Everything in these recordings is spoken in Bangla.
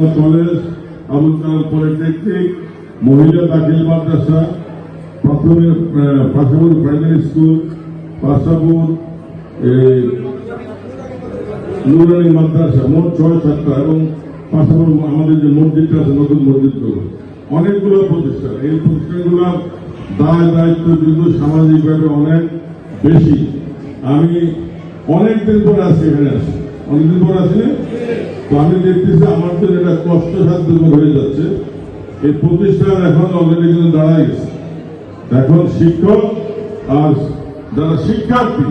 কলেজ আবুল পলিটেকনিক মহিলা দাখিল মাদ্রাসা, প্রাথমিক পাশাপুর প্রাইমারি স্কুল পাশাপুর মাদ্রাসা, মোট ছয় সাতটা এবং আমাদের যে মসজিদটা আছে, নতুন মসজিদগুলো অনেকগুলো প্রতিষ্ঠান। এই প্রতিষ্ঠানগুলো দায় দায়িত্ব কিন্তু সামাজিকভাবে অনেক বেশি। আমি অনেকদিন পরে আসছি, এখানে আসি অনেকদিন পরে আসি? তো আমি দেখতেছি, আমার জন্য এটা কষ্টসাধ্য হয়ে যাচ্ছে। এই প্রতিষ্ঠান এখন অলরেডি কিন্তু দাঁড়ায় গেছে। এখন শিক্ষক আর যারা শিক্ষার্থী,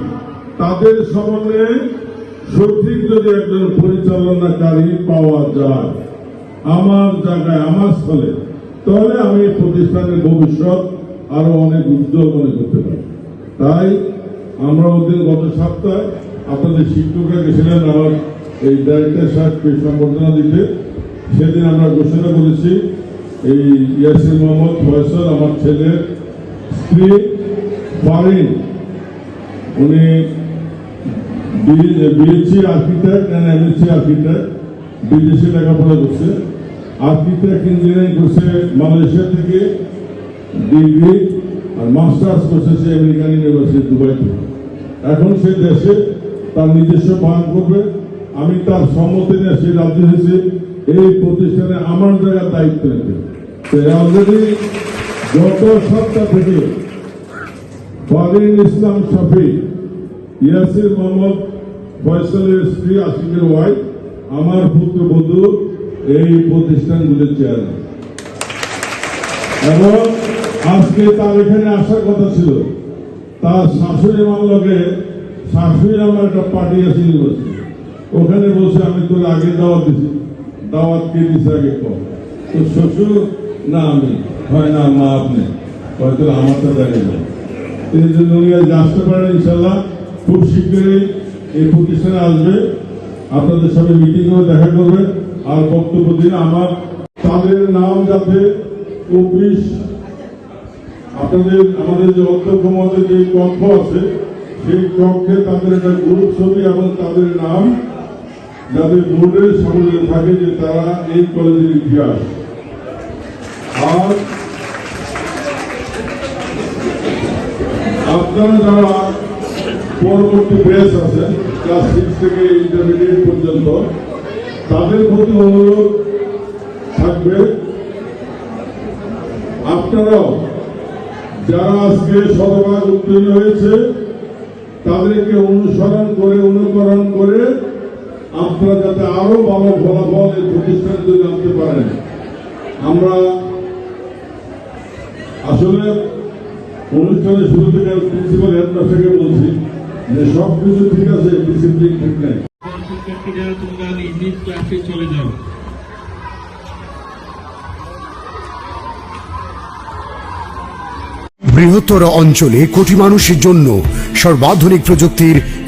তাদের সমন্বয়ে সঠিক যদি একজন পরিচালনাকারী পাওয়া যায় আমার জায়গায়, আমার স্থলে, তাহলে আমি এই প্রতিষ্ঠানের ভবিষ্যৎ আরও অনেক উজ্জ্বল মনে করতে পারি। তাই আমরা ওদের গত সপ্তাহে আপনাদের শিক্ষকরা গেছিলেন আমার এই ডাইরেক্টর সাহেবকে সম্বর্ধনা দিতে সেদিন আমরা ঘোষণা করেছি। এই ইয়াসির মোহাম্মদ ফয়সল, আমার ছেলের স্ত্রী ফারিন, উনি BSc architect and MSc architect, বিদেশে লেখাপড়া করছে। আর্কিটেক্ট ইঞ্জিনিয়ারিং করছে মালয়েশিয়া থেকে ডিগ্রি আর মাস্টার্স করছে সে আমেরিকান ইউনিভার্সিটি দুবাই থেকে এখন সে দেশে তার নিজস্ব বান করবে। আমি তার সম্মতি নিয়ে সে রাজি হয়েছে। এই প্রতিষ্ঠানে আমার জায়গার দায়িত্ব নিতে অলরেডি গত সপ্তাহ থেকে ফারিন ইসলাম শফি, ইয়াসির মোহাম্মদ ফয়সালের স্ত্রী আশিকের ওয়াইফ আমার পুত্রবধূ এই প্রতিষ্ঠানগুলির চেয়ারম্যান এবং আজকে তার এখানে আসার কথা ছিল। তার শাশুড়ি মামলাকে শাশুড়ি আমার একটা পার্টি আছে ইউনিভার্সিটি ওখানে বসে আমি তোর আগে দাওয়াত দিছি। দাওয়াত কে দিছে আগে কম তো শ্বশুর, না, আমি হয় না, মা, আপনি। হয়তো আমারটা দাঁড়িয়ে যাবে তিনি যদি উনি আজ আসতে পারেন ইনশাল্লাহ খুব শীঘ্রই এই প্রতিষ্ঠানে আসবে। আপনাদের সাথে মিটিং করে দেখা করবে আর বক্তব্য দিন আমার। তাদের নাম যাতে চব্বিশ আপনাদের, আমাদের যে অধ্যক্ষ মধ্যে যে কক্ষ আছে, সেই কক্ষে তাদের একটা গ্রুপ ছবি এবং তাদের নাম যাতে বোর্ডের সামনে থাকে যে তারা এই কলেজের ইতিহাস। আর আপনারা যারা পরবর্তী ব্যাচ আছে ক্লাস সিক্স থেকে ইন্টারমিডিয়েট পর্যন্ত, তাদের প্রতি অনুরোধ থাকবে, আপনারাও যারা আজকে শতভাগ উত্তীর্ণ হয়েছে, তাদেরকে অনুসরণ করে, অনুকরণ করে আপনারা যাতে আরও ভালো ফলাফল এই প্রতিষ্ঠানে যদি আনতে পারেন। আমরা আসলে অনুষ্ঠানের শুরু থেকে প্রিন্সিপাল হেডমাস্টারকে বলছি যে সব কিছু ঠিক আছে ডিসিপ্লিন ঠিক নেই। শিক্ষার্থীরা তোমরা নিজ নিজ ক্লাসে চলে যাও। বৃহত্তর অঞ্চলে কোটি মানুষের জন্য সর্বাধুনিক প্রযুক্তির